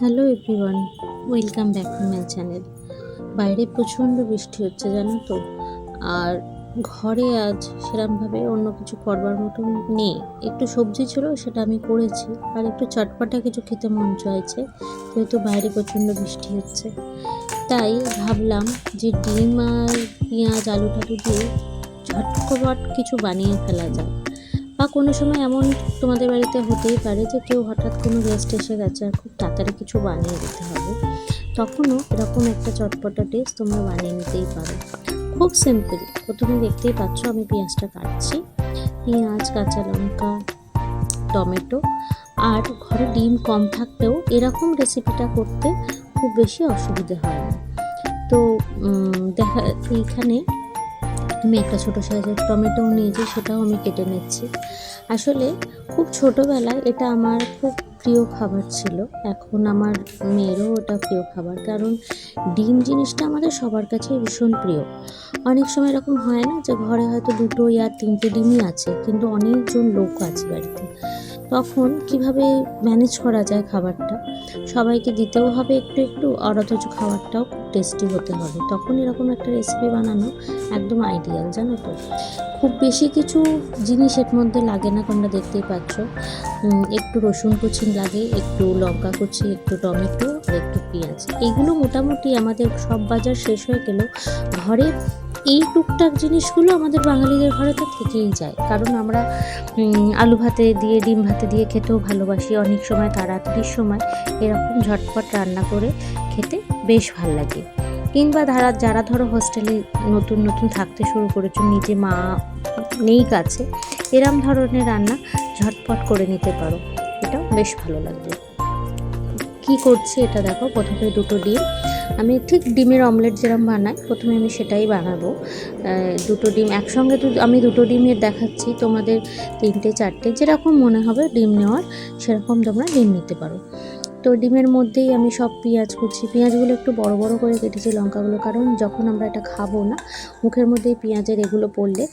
Hello everyone, welcome back to my channel. বাইরে প্রচণ্ড বৃষ্টি হচ্ছে, জানো তো। আর ঘরে আজ সেরমভাবে অন্য কিছু করবার মতন নেই। একটু সবজি ছিল, সেটা আমি করেছি। আর একটু চটপটা কিছু খেতে মন চাইছে, যেহেতু বাইরে প্রচণ্ড বৃষ্টি হচ্ছে। তাই ভাবলাম যে ডিম আর পেঁয়াজ আলু টালু দিয়ে ঝটকট কিছু বানিয়ে ফেলা যায় বা কোনো সময় এমন তোমাদের বাড়িতে হতেই পারে যে কেউ হঠাৎ কোনো গেস্ট এসে গেছে আর খুব তাড়াতাড়ি কিছু বানিয়ে দিতে হবে। তখনও এরকম একটা চটপটা টেস্ট তোমরা বানিয়ে নিতেই পারো। খুব সিম্পল প্রথমে দেখতেই পাচ্ছ আমি পেঁয়াজটা কাটছি। পেঁয়াজ, কাঁচা লঙ্কা, টমেটো আর ঘরে ডিম কম থাকলেও এরকম রেসিপিটা করতে খুব বেশি অসুবিধে হয় না। তো দেখা, এইখানে আমি একটা ছোটো সাইজের টমেটোও নিয়েছি, সেটাও আমি কেটে নিচ্ছি। আসলে খুব ছোটোবেলায় এটা আমার খুব প্রিয় খাবার ছিল। এখন আমার মেয়েরও ওটা প্রিয় খাবার, কারণ ডিম জিনিসটা আমাদের সবার কাছে ভীষণ প্রিয়। অনেক সময় এরকম হয় না যে ঘরে হয়তো দুটো ইয়া তিনটে ডিমই আছে, কিন্তু অনেকজন লোক আছে বাড়িতে। তখন কীভাবে ম্যানেজ করা যায় খাবারটা? সবাইকে দিতেও হবে একটু একটু আর অথচ খাবারটাও খুব টেস্টি হতে হবে। তখন এরকম একটা রেসিপি বানানো একদম আইডিয়াল জানো তো? খুব বেশি কিছু জিনিস এর মধ্যে লাগে না, তোমরা দেখতেই পাচ্ছ। একটু রসুন কুচি লাগে, একটু লঙ্কা কুচি, একটু টমেটো আর একটু পেঁয়াজ। এইগুলো মোটামুটি আমাদের সব বাজার শেষ হয়ে গেলেও ঘরে এই টুকটাক জিনিসগুলো আমাদের বাঙালিদের ঘরে তো থেকেই যায়। কারণ আমরা আলু ভাতে দিয়ে, ডিম ভাতে দিয়ে খেতেও ভালোবাসি। অনেক সময় তাড়াতাড়ির সময় এরকম ঝটপট রান্না করে খেতে বেশ ভালো লাগে। কিংবা ধারা, যারা ধরো হোস্টেলে নতুন নতুন থাকতে শুরু করেছ, নিজে মা নেই কাছে, এরম ধরনের রান্না ঝটপট করে নিতে পারো। এটাও বেশ ভালো লাগবে কি করছি এটা দেখো, প্রথমে দুটো ডিম আমি ঠিক ডিমের অমলেট যেরকম বানাই, প্রথমে আমি সেটাই বানাবো। দুটো ডিম একসঙ্গে তো আমি দুটো ডিমের দেখাচ্ছি তোমাদের তিনটে, চারটে, যেরকম মনে হবে ডিম নেওয়ার সেরকম তোমরা ডিম নিতে পারো। তো ডিমের মধ্যেই আমি সব পেঁয়াজ কুচি, পেঁয়াজগুলো একটু বড় বড় করে কেটেছি লঙ্কাগুলো, কারণ যখন আমরা এটা খাব না, মুখের মধ্যে এই পেঁয়াজের এগুলো পড়লে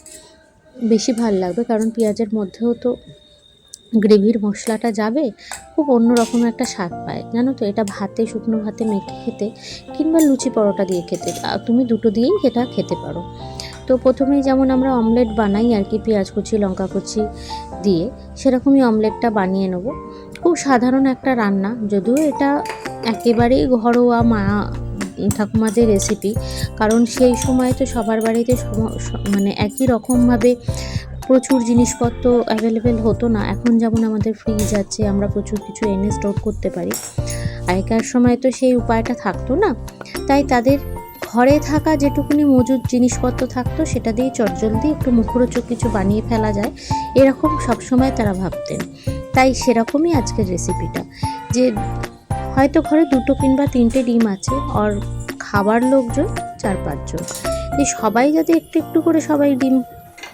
বেশি ভালো লাগবে, কারণ পেঁয়াজের মধ্যেও তো গ্রেভির মশলাটা যাবে, খুব অন্যরকম একটা স্বাদ পায়। জানো তো, এটা ভাতে, শুকনো ভাতে মেখে খেতে কিংবা লুচি পরোটা দিয়ে খেতে তুমি দুটো দিয়েই এটা খেতে পারো। তো প্রথমেই যেমন আমরা অমলেট বানাই আর কি, পেঁয়াজ কুচি, লঙ্কা কুচি দিয়ে, সেরকমই অমলেটটা বানিয়ে নেব। খুব সাধারণ একটা রান্না, যদিও এটা একেবারেই ঘরোয়া মা, ঠাকুমাদের রেসিপি কারণ সেই সময় তো সবার বাড়িতে মানে একই রকমভাবে প্রচুর জিনিসপত্র অ্যাভেলেবেল হতো না। এখন যেমন আমাদের ফ্রিজ আছে, আমরা প্রচুর কিছু এনে স্টোর করতে পারি। আগেকার সময় তো সেই উপায়টা থাকতো না। তাই তাদের ঘরে থাকা যেটুকুনি মজুদ জিনিসপত্র থাকতো, সেটা দিয়ে চটজলদি একটু মুখরোচক কিছু বানিয়ে ফেলা যায়। এরকম সবসময় তারা ভাবতেন। তাই সেরকমই আজকের রেসিপিটা যে হয়তো ঘরে দুটো কিংবা তিনটে ডিম আছে আর খাবার লোকজন, চার পাঁচজন। এই সবাই যাতে একটু একটু করে সবাই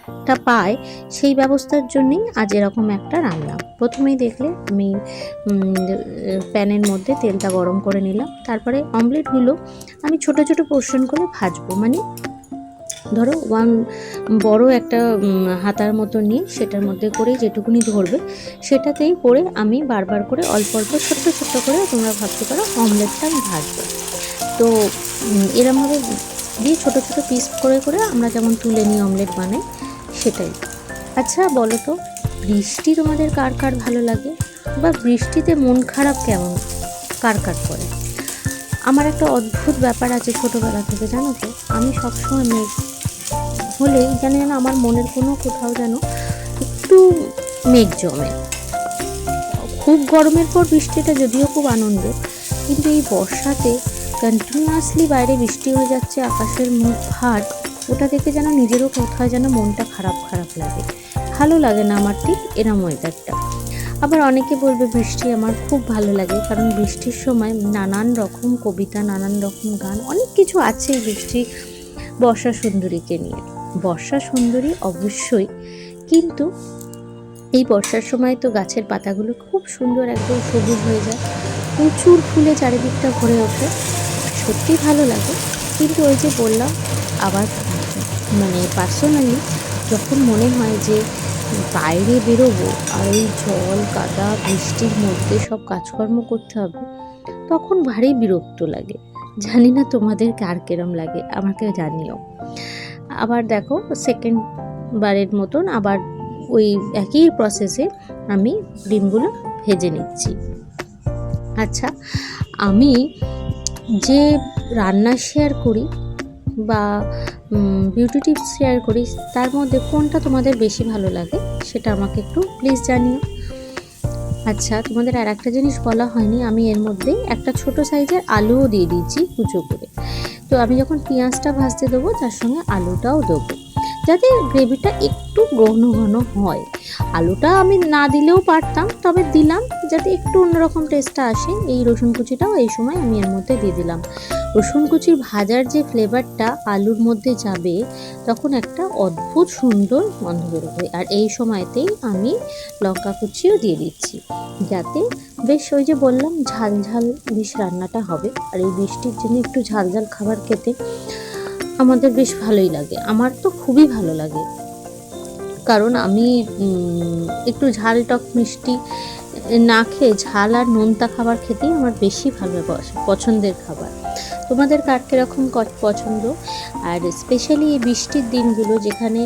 ডিমটা পায়, সেই ব্যবস্থার জন্যই আজ এরকম একটা রান্না প্রথমেই দেখলে আমি প্যানের মধ্যে তেলটা গরম করে নিলাম, তারপরে অমলেটগুলো আমি ছোট ছোট পোর্শন করে ভাজবো। মানে ধরো ওয়ান বড় একটা হাতার মতো নিয়ে সেটার মধ্যে করে যেটুকুনি ধরবে, সেটাতেই করে আমি বারবার করে অল্প অল্প, ছোট্ট ছোট্ট করে তোমরা ভাবতে পারো অমলেটটা আমি ভাজবো। তো এরমভাবে দিয়ে ছোট ছোট পিস করে করে আমরা যেমন তুলে নিই অমলেট বানাই সেটাই। আচ্ছা বলো তো, বৃষ্টি তোমাদের কার কার ভালো লাগে? বা বৃষ্টিতে মন খারাপ কেমন? কার কার করে? আমার একটা অদ্ভুত ব্যাপার আছে ছোটোবেলা থেকে, জানো তো। আমি সবসময় মেঘ হলেই জানি যেন আমার মনের কোনো কোথাও যেন একটু মেঘ জমে। খুব গরমের পর বৃষ্টিটা যদিও খুব আনন্দের কিন্তু এই বর্ষাতে কন্টিনিউয়াসলি বাইরে বৃষ্টি হয়ে যাচ্ছে, আকাশের মুখ ভার। ওটা দেখে যেন নিজেরও কোথাও যেন মনটা খারাপ খারাপ লাগে। ভালো লাগে না আমার ঠিক এরম ওয়েদারটা আবার অনেকে বলবে, বৃষ্টি আমার খুব ভালো লাগে। কারণ বৃষ্টির সময় নানান রকম কবিতা, নানান রকম গান, অনেক কিছু আছে বৃষ্টি বর্ষা সুন্দরীকে নিয়ে। বর্ষা সুন্দরী অবশ্যই। কিন্তু এই বর্ষার সময় তো গাছের পাতাগুলো খুব সুন্দর একদম সবুজ হয়ে যায়। প্রচুর ফুলে চারিদিকটা ভরে ওঠে। সত্যি ভালো লাগে। কিন্তু ওই যে বললাম, আবার মানে পার্সোনালি যখন মনে হয় যে বাইরে বেরোবো আর ওই জল কাদা বৃষ্টির মধ্যে সব কাজকর্ম করতে হবে, তখন ভারী বিরক্ত লাগে। জানি না তোমাদের কার কেরম লাগে, আমাকে জানিও। আবার দেখো সেকেন্ড বারের মতন আবার ওই একই প্রসেসে আমি ডিমগুলো ভেজে নিচ্ছি। আচ্ছা আমি যে রান্না শেয়ার করি বা বিউটি টিপস শেয়ার করি, তার মধ্যে কোনটা তোমাদের বেশি ভালো লাগে সেটা আমাকে একটু প্লিজ জানিও। আচ্ছা তোমাদের আর একটা জিনিস বলা হয়নি, আমি এর মধ্যে একটা ছোট সাইজের আলুও দিয়ে দিয়েছি কুচো করে। তো আমি যখন পেঁয়াজটা ভাজতে দেবো, তার সঙ্গে আলুটাও দেবো। যাতে গ্রেভিটা একটু ঘন ঘন হয়। আলুটা আমি না দিলেও পারতাম, তবে দিলাম যাতে একটু অন্যরকম টেস্টটা আসে। এই রসুন কুচিটাও এই সময় আমি এর মধ্যে দিয়ে দিলাম। রসুন কুচির ভাজার যে ফ্লেভারটা আলুর মধ্যে যাবে, তখন একটা অদ্ভুত সুন্দর গন্ধ বেরোবে। আর এই সময়তেই আমি লঙ্কা কুচিও দিয়ে দিচ্ছি। যাতে বেশ ওই যে বললাম, ঝাল ঝাল বেশ রান্নাটা হবে। আর এই বৃষ্টির জন্য একটু ঝাল ঝাল খাবার খেতে আমাদের বেশ ভালোই লাগে। আমার তো খুবই ভালো লাগে। কারণ আমি একটু ঝাল টক মিষ্টি না খেয়ে ঝাল আর নোনতা খাবার খেতেই আমার বেশি ভালো পছন্দের খাবার। তোমাদের কার কীরকম পছন্দ? আর স্পেশালি এই বৃষ্টির দিনগুলো যেখানে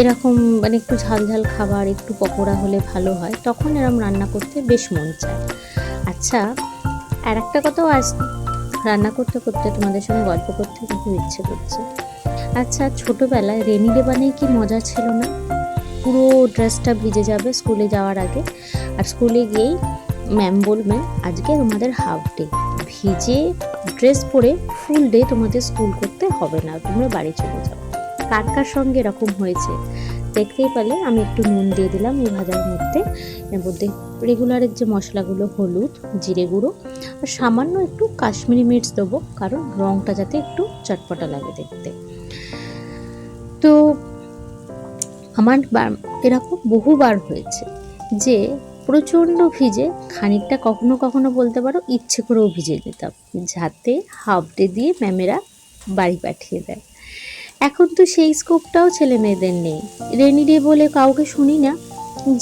এরকম মানে একটু ঝাল ঝাল খাবার, একটু পকোড়া হলে ভালো হয়, তখন এরকম রান্না করতে বেশ মন চায়। আচ্ছা আর একটা কথাও আজ রান্না করতে করতে তোমাদের সঙ্গে গল্প করতে খুব ইচ্ছে করছে। আচ্ছা ছোটোবেলায় রেনি ডে বানিয়ে কি মজা ছিল না? পুরো ড্রেসটা ভিজে যাবে স্কুলে যাওয়ার আগে। আর স্কুলে গিয়েই ম্যাম বলবেন আজকে তোমাদের হাফ ডে। ভিজে ড্রেস পরে ফুল ডে তোমাদের স্কুল করতে হবে না, তোমরা বাড়ি চলে যাও। কার কার সঙ্গে এরকম হয়েছে? দেখতেই পেলে, আমি একটু নুন দিয়ে দিলাম এই ভাজার মধ্যে। এর মধ্যে রেগুলারের যে মশলাগুলো হলুদ, জিরে গুঁড়ো, আর সামান্য একটু কাশ্মীরি মির্চ দেবো, কারণ রঙটা যাতে একটু চটপটা লাগে দেখতে। তো আমার এরকম বহুবার হয়েছে যে প্রচণ্ড ভিজে খানিকটা কখনো কখনো বলতে পারো ইচ্ছে করেও ভিজে নিতাম যাতে হাফ ডে দিয়ে ম্যামেরা বাড়ি পাঠিয়ে দেয়। এখন তো সেই স্কোপটাও ছেলে মেয়েদের নেই। রেনি ডে বলে কাউকে শুনি না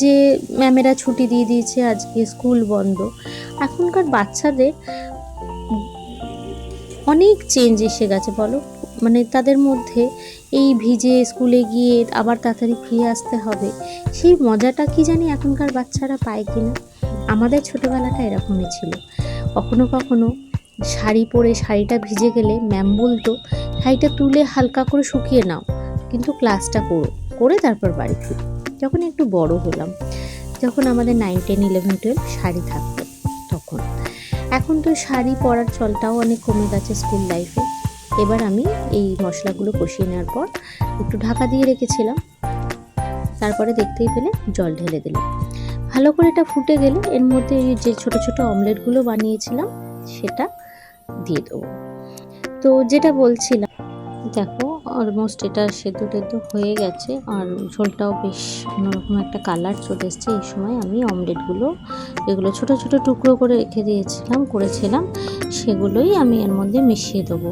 যে, ম্যামেরা ছুটি দিয়ে দিয়েছে, আজকে স্কুল বন্ধ। এখনকার বাচ্চাদের অনেক চেঞ্জ এসে গেছে, বলো? মানে তাদের মধ্যে এই ভিজে স্কুলে গিয়ে আবার তাড়াতাড়ি ফিরে আসতে হবে, সেই মজাটা কি জানি এখনকার বাচ্চারা পায় কিনা? আমাদের ছোটোবেলাটা এরকমই ছিল। কখনো কখনো শাড়ি পরে শাড়িটা ভিজে গেলে ম্যাম বলতো, শাড়িটা তুলে হালকা করে শুকিয়ে নাও, কিন্তু ক্লাসটা করো। করে তারপর বাড়ি ফিরি যখন একটু বড় হলাম, যখন আমাদের nine ten eleven twelve sari থাকতো তখন। এখন তো শাড়ি পরার চলটাও অনেক কমে গেছে স্কুল লাইফে এবার আমি এই মশলাগুলো কষিয়ে নেওয়ার পর একটু ঢাকা দিয়ে রেখেছিলাম। তারপরে দেখতেই পেলে জল ঢেলে দিলাম। ভালো করে এটা ফুটে গেলে এর মধ্যে যে ছোট ছোট অমলেটগুলো বানিয়েছিলাম, সেটা দিয়ে দেবো। তো যেটা বলছিলাম, দেখো অলমোস্ট এটা সেদ্ধ টেদ্ধ হয়ে গেছে, আর ঝোলটাও বেশ অন্যরকম একটা কালার চলে এসছে। এই সময় আমি অমলেটগুলো যেগুলো ছোট ছোট টুকরো করে রেখে দিয়েছিলাম, করেছিলাম, সেগুলোই আমি এর মধ্যে মিশিয়ে দেবো।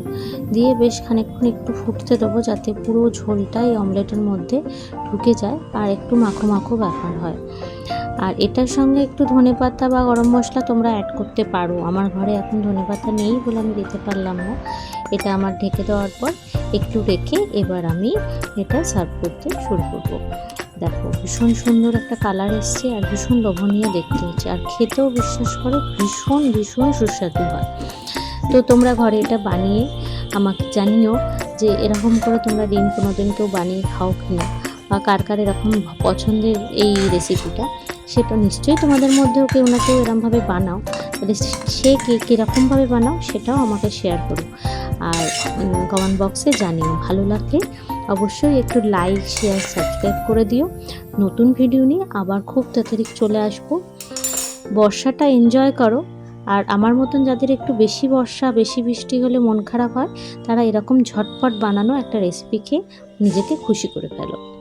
দিয়ে বেশ খানিকক্ষণ একটু ফুটতে দেবো যাতে পুরো ঝোলটা এই অমলেটের মধ্যে ঢুকে যায়, আর একটু মাখো মাখো ব্যাপার হয়। আর এটার সঙ্গে একটু ধনেপাতা বা গরম মশলা তোমরা অ্যাড করতে পারো। আমার ঘরে এখন ধনেপাতা নেই বলে আমি দিতে পারলাম না। এটা আমার ঢেকে দেওয়ার পর একটু রেখে এবার আমি এটা সার্ভ করতে শুরু করব। দেখো, ভীষণ সুন্দর একটা কালার এসছে আর ভীষণ লোভনীয় দেখতে হচ্ছে। আর খেতেও বিশ্বাস করো, ভীষণ ভীষণ সুস্বাদু হয়। তো তোমরা ঘরে এটা বানিয়ে আমাকে জানিও যে এরকম করে তোমরা দিন কোনো দিন কেউ বানিয়ে খাও কিনা বা কার কার এরকম পছন্দের এই রেসিপিটা সেটা নিশ্চয়ই তোমাদের মধ্যেও কেউ না কেউ এরমভাবে বানাও। তাহলে সে কে, কীরকমভাবে বানাও সেটাও আমাকে শেয়ার করো। আর কমেন্ট বক্সে জানিও। ভালো লাগলে অবশ্যই একটু লাইক শেয়ার সাবস্ক্রাইব করে দিও। নতুন ভিডিও নিয়ে আবার খুব তাড়াতাড়ি চলে আসব। বর্ষাটা এনজয় করো। আর আমার মতন যাদের একটু বেশি বর্ষা, বেশি বৃষ্টি হলে মন খারাপ হয়, তারা এরকম ঝটপট বানানো একটা রেসিপি খেয়ে নিজেকে খুশি করে ফেলো।